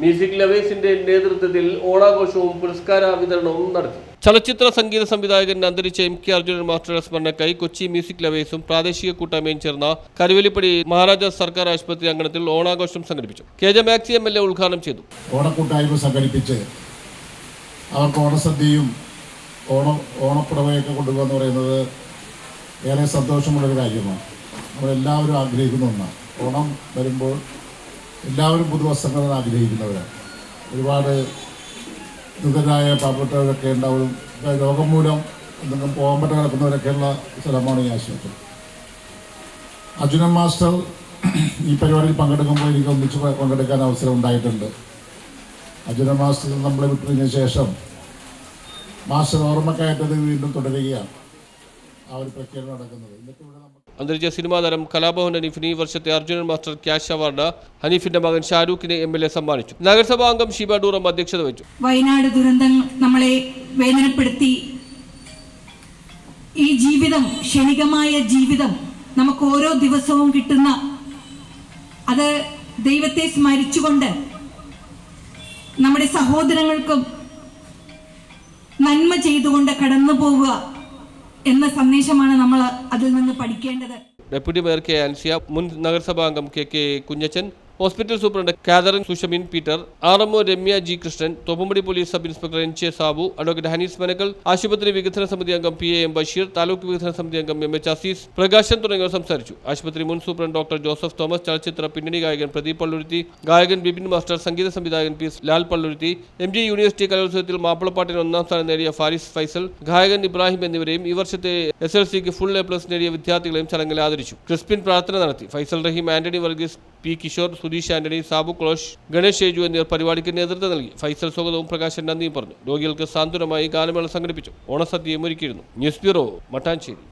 music ലവേഴ്സിന്റെ നേതൃത്വത്തിൽ ഓണാഘോഷവും പുരസ്കാര വിതരണവും നടത്തി. ചലച്ചിത്ര സംഗീത സംവിധായകൻ അന്തരിച്ച എം കെ അർജുനൻ മാസ്റ്ററുടെ സ്മരണക്കായി കൊച്ചി മ്യൂസിക് ലവേഴ്സും പ്രാദേശിക കൂട്ടായ്മയും ചേർന്ന കരുവലിപ്പടി മഹാരാജാസ് സർക്കാർ ആശുപത്രി അങ്കണത്തിൽ ഓണാഘോഷം സംഘടിപ്പിച്ചു. K J Maxi M L A ഉദ്ഘാടനം ചെയ്തു. ഓണക്കൂട്ടായ്മ സംഘടിപ്പിച്ച് അവർക്ക് ഓണസദ്യയും ഓണ ഓണപ്പുടവയൊക്കെ കൊണ്ടുപോകുക എന്ന് പറയുന്നത് ഏറെ സന്തോഷമുള്ളൊരു കാര്യമാണ്. നമ്മളെല്ലാവരും ആഗ്രഹിക്കുന്ന ഒന്നാണ്. ഓണം വരുമ്പോൾ എല്ലാവരും പുതുവസ്ത്രങ്ങളാണ് ആഗ്രഹിക്കുന്നവരാണ് ഒരുപാട് ദുഃഖരായ പാവപ്പെട്ടവരൊക്കെ ഉണ്ടാവും. രോഗം മൂലം എന്തെങ്കിലും പോകാൻ പറ്റാതെ കിടക്കുന്നവരൊക്കെയുള്ള സ്ഥലമാണ് ഈ ആശുപത്രി. അർജുനൻ മാസ്റ്റർ ഈ പരിപാടിയിൽ പങ്കെടുക്കുമ്പോൾ എനിക്ക് ഒന്നിച്ച് പങ്കെടുക്കാൻ അവസരം ഉണ്ടായിട്ടുണ്ട്. അർജുനൻ മാസ്റ്റർ നമ്മളെ വിട്ടതിന് ശേഷം മാസ്റ്റർ ഓർമ്മക്കായിട്ടത് വീണ്ടും തുടരുകയാണ്. ആ ഒരു പ്രക്രിയ നടക്കുന്നത്. എന്നിട്ട് ഇവിടെ നമ്മൾ അന്തരിച്ച സിനിമാ താരം കലാഭവൻ ഹനീഫിന് ഈ വർഷത്തെ അർജുനൻ മാസ്റ്റർ ക്യാഷ് അവാർഡ് ഹനീഫിന്റെ മകൻ ഷാരൂഖിനെ എം എൽ എ സമ്മാനിച്ചു. നഗരസഭാ അംഗം ഷീബ ഡൂറം അധ്യക്ഷത വഹിച്ചു. വയനാട് ദുരന്തം നമ്മളെ വേദനപ്പെടുത്തി. ഈ ജീവിതം ക്ഷണികമായ ജീവിതം നമുക്ക് ഓരോ ദിവസവും കിട്ടുന്ന അത് ദൈവത്തെ സ്മരിച്ചുകൊണ്ട് നമ്മുടെ സഹോദരങ്ങൾക്കും നന്മ ചെയ്തുകൊണ്ട് കടന്നു പോവുക എന്ന സന്ദേശമാണ് നമ്മൾ അതിൽ നിന്ന് പഠിക്കേണ്ടത്. ഡെപ്യൂട്ടി മേയർ കെ അൻസിയ മുൻ നഗരസഭാംഗം K K Kunjachan hospital superintendent Catherine Sushmin Peter R MO Ramya G Krishnan Thoppumpady police sub inspector N J Sabu advocate Hanees Manakkal ആശുപത്രി വികസന സമിതി അംഗം P A M Basheer taluk വികസന സമിതി അംഗം M H Azeez Prakashan തുടങ്ങിയവർ സംസാരിച്ചു. ആശുപത്രി മുൻ സൂപ്രണ്ട് ഡോക്ടർ ജോസഫ് തോമസ് ചലച്ചിത്ര പിന്നണി ഗായകൻ പ്രദീപ് പള്ളുരുത്തി ഗായകൻ ബിപിൻ മാസ്റ്റർ സംഗീത സംവിധായകൻ P Lal Palluruthy M G university കലോത്സവത്തിൽ മാപ്പിളപ്പാട്ടിന് ഒന്നാം സ്ഥാനം നേടിയ ഫാരിസ് ഫൈസൽ ഗായകൻ ഇബ്രാഹിം എന്നിവരെയും ഈ വർഷത്തെ എസ് എൽ സിക്ക് ഫുൾ എ പ്ലസ് നേടിയ വിദ്യാർത്ഥികളെയും ചടങ്ങിൽ ആദരിച്ചു. ക്രിസ്പിൻ പ്രാർത്ഥന നടത്തി. Faisal Raheem Antony Varghese P Kishore Sudheesh Antony Sabu ക്ലോഷ് Ganesh Sheju എന്നിവർ പരിപാടിക്ക് നേതൃത്വം നൽകി. ഫൈസൽ സ്വാഗതവും പ്രകാശൻ നന്ദിയും പറഞ്ഞു. രോഗികൾക്ക് സാന്ത്വനമായി ഗാനമേള സംഘടിപ്പിച്ചു. ഓണസദ്യയും ഒരുക്കിയിരുന്നു. News bureau Mattancherry.